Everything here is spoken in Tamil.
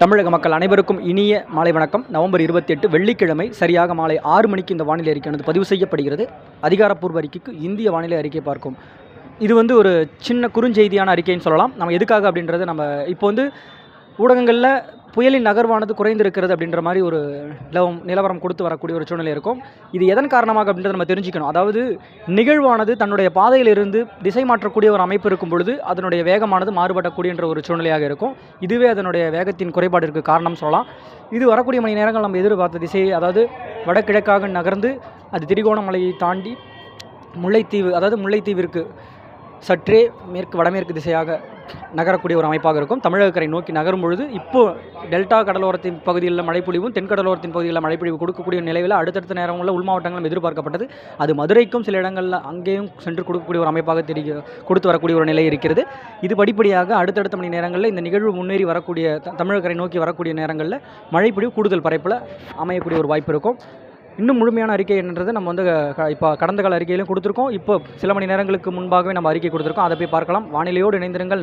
தமிழக மக்கள் அனைவருக்கும் இனிய மாலை வணக்கம். நவம்பர் இருபத்தி எட்டு வெள்ளிக்கிழமை சரியாக மாலை ஆறு மணிக்கு இந்த வானிலை அறிக்கையானது பதிவு செய்யப்படுகிறது. அதிகாரப்பூர்வ அறிக்கைக்கு இந்திய வானிலை அறிக்கை பார்க்கும் இது வந்து ஒரு சின்ன குறுஞ்செய்தியான அறிக்கைன்னு சொல்லலாம். நம்ம எதுக்காக அப்படின்றது நம்ம இப்போ வந்து ஊடகங்களில் புயலின் நகர்வானது குறைந்திருக்கிறது அப்படின்ற மாதிரி ஒரு நிலவம் நிலவரம் கொடுத்து வரக்கூடிய ஒரு சூழ்நிலை இருக்கும். இது எதன் காரணமாக அப்படின்றத நம்ம தெரிஞ்சுக்கணும். அதாவது நிகழ்வானது தன்னுடைய பாதையிலிருந்து திசை மாற்றக்கூடிய ஒரு அமைப்பு இருக்கும் பொழுது அதனுடைய வேகமானது மாறுபடக்கூடியன்ற ஒரு சூழ்நிலையாக இருக்கும். இதுவே அதனுடைய வேகத்தின் குறைபாட்டிற்கு காரணம் சொல்லலாம். இது வரக்கூடிய மணி நேரங்கள் நம்ம எதிர்பார்த்த திசை அதாவது வடகிழக்காக நகர்ந்து அது திரிகோணமலையை தாண்டி முல்லைத்தீவு அதாவது முல்லைத்தீவிற்கு சற்றே மேற்கு வடமேற்கு திசையாக நகரக்கூடிய ஒரு அமைப்பாக இருக்கும். தமிழகக்கரை நோக்கி நகரும் பொழுது இப்போ டெல்டா கடலோரத்தின் பகுதிகளில் மழைப்பொழிவும் தென்கடலோரத்தின் பகுதிகளில் மழைப்பொழிவு கொடுக்கக்கூடிய நிலையில் அடுத்தடுத்த நேரங்களில் உள் மாவட்டங்களும் எதிர்பார்க்கப்பட்டது. அது மதுரைக்கும் சில இடங்களில் அங்கேயும் சென்று கொடுக்கக்கூடிய ஒரு அமைப்பாக தெரிய கொடுத்து வரக்கூடிய ஒரு நிலை இருக்கிறது. இது படிப்படியாக அடுத்தடுத்த மணி நேரங்களில் இந்த நிகழ்வு முன்னேறி வரக்கூடிய தமிழகரை நோக்கி வரக்கூடிய நேரங்களில் மழைப்பொழிவு கூடுதல் பரப்பில் அமையக்கூடிய ஒரு வாய்ப்பு இருக்கும். இன்னும் முழுமையான அறிக்கை என்னன்றது நம்ம வந்து க- இப்போ கடந்த கால அறிக்கையிலும் கொடுத்துருக்கோம். இப்போ சில மணி நேரங்களுக்கு முன்பாகவே நம்ம அறிக்கை கொடுத்துருக்கோம். அதை போய் பார்க்கலாம். வானிலையோடு இணைந்திருங்கள்.